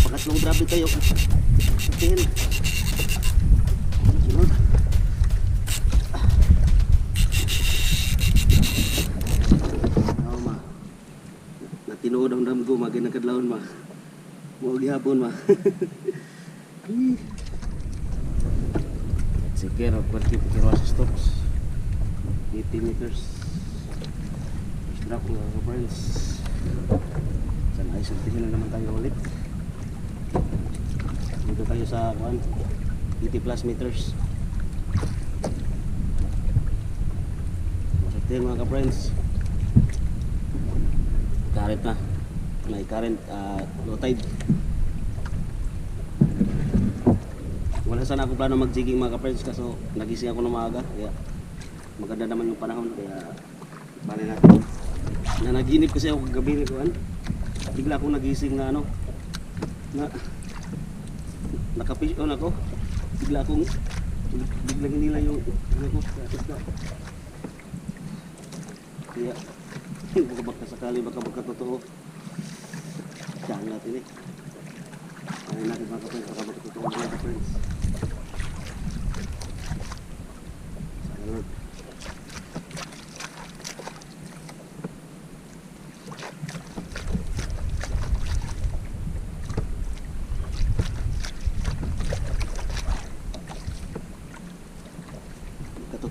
Pangatlong grabe tayo. Tingnan. Sunod. Oo ma. Natinuod ang dam ko, maginagkadlaon ma. Huwag gihapon ma. Sige, pwede kikiruas stops. 80 meters. First drop mga friends. Sana ay sultihin na naman tayo ulit. Dito tayo sa kuan 80 plus meters. Masultihin mga ka-friends. Current na. May current ah, low tide. Wala sana ako plano mag-jigging mga ka-friends kaso nagising ako ng maaga. Kaya maganda naman yung panahon kaya bali natin. Na naginip kasi ako kagabi ni Kuan. Bigla akong nagising na ano na nakapish on ako. Bigla akong biglang nila yung ano ko isda. Kaya baka baka sakali baka baka totoo. Diyan natin eh. Ano natin mga ka-friends, baka baka totoo mga ka-friends. Sana Lord.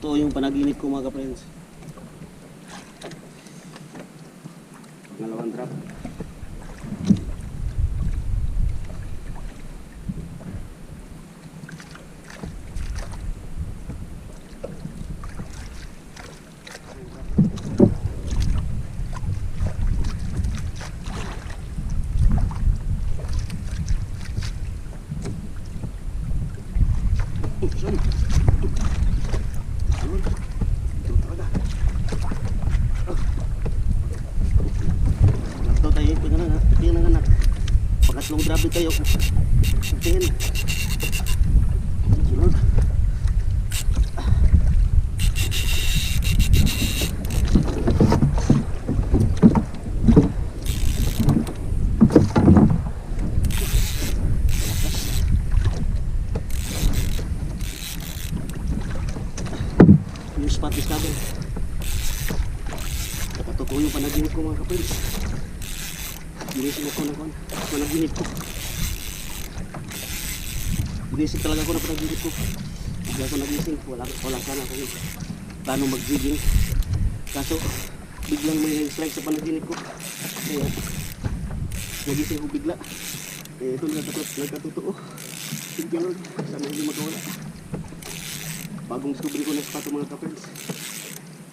Katotoo yung panaginip ko mga ka-friends. Pangalawang drop. Tayo, tingnan na, tingnan na anak. Pangatlong grabe tayo. Tingnan. Sunod. Spot discover. Nakatotoo yung panaginip ko mga kapatid. Ginising ako ng panaginip ko. Ginising talaga ako ng panaginip ko. Bigla ako nagising. Wala, wala sana akong plano mag-jigging. Kaso, biglang may strike sa panaginip ko. Kaya, nagising ko bigla. Kaya ito nagkatotoo. Thank you Lord. Sana hindi magkawala. Bagong discovery ko ng spot mga.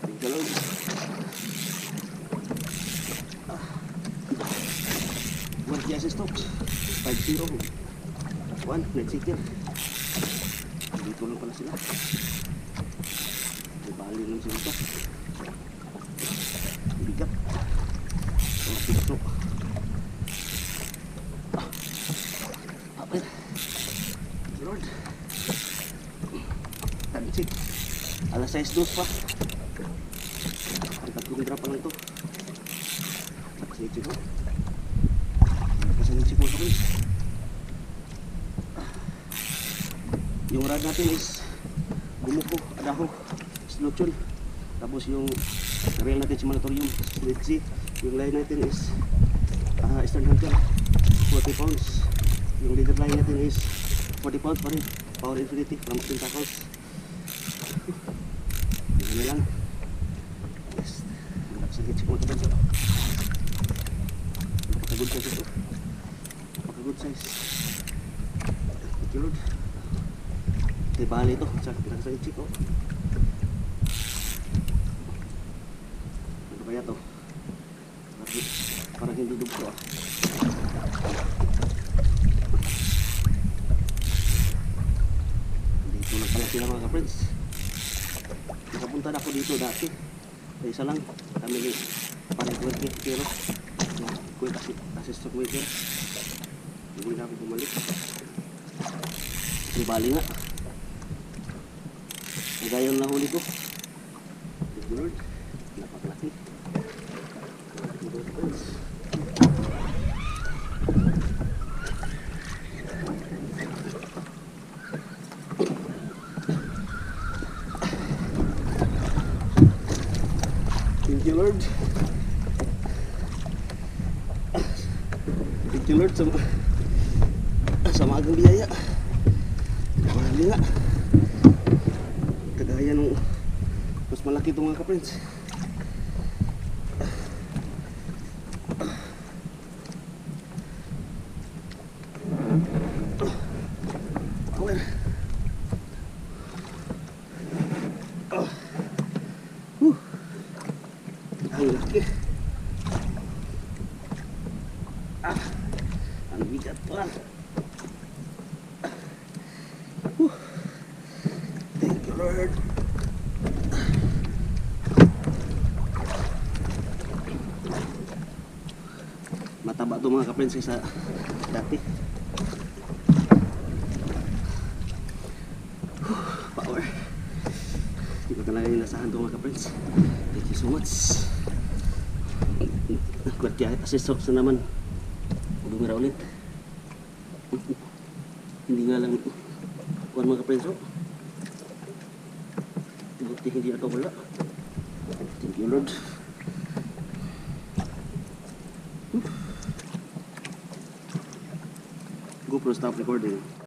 Thank you Lord. One gas stops. 5-0. One, next seeker. Dito lang pala sila. May bali lang sila ito. Bigat. Oh, pito. Ah. Apel. Lord. Tansik. Alas 6 dos pa. Tatlong drop pa lang ito. Sa ko. Kasanin si Kuya Chris. Yung rod natin is gumuko, adaho, sluchon. Tapos yung reel natin si Manatorium, split C. Yung line natin is uh, Eastern Hunter, 40 pounds. Yung leader line natin is 40 pounds pa rin. Power Infinity from Tentacles. Yan na lang. Yes. Hanap sa hits ko. Napaka-good size ito. Napaka-good. Kay bali ito. Sa pinakasahit chick oh. Ano kaya to? Parang, hindi dugto ah. Dito na pala sila mga ka-friends. Nakapunta na ako dito dati. Sa isa lang. Kami ni parang kwerke. Pero, kwerke kasi assistant waiter. Hindi na ako bumalik. Yung bali nga. Kagaya ng nahuli ko. Thank Lord. Thank you Lord. Sa, sa maagang biyaya. Marami nga. Kagaya nung mas malaki itong mga ka-friends. Power. Oh. Whew. Ang laki. Ah, ang bigat pa. Whew. Thank you, Lord. Mataba ito mga kaprensi sa dati. Whew, Power. Hindi ko talaga inasahan ito mga kaprensi. Thank you so much. Kuwat kaya assist na naman. Bumira ulit. Hindi nga lang kuwan mga kaprenso. Buti hindi ako wala. Thank you Lord. GoPro stop recording.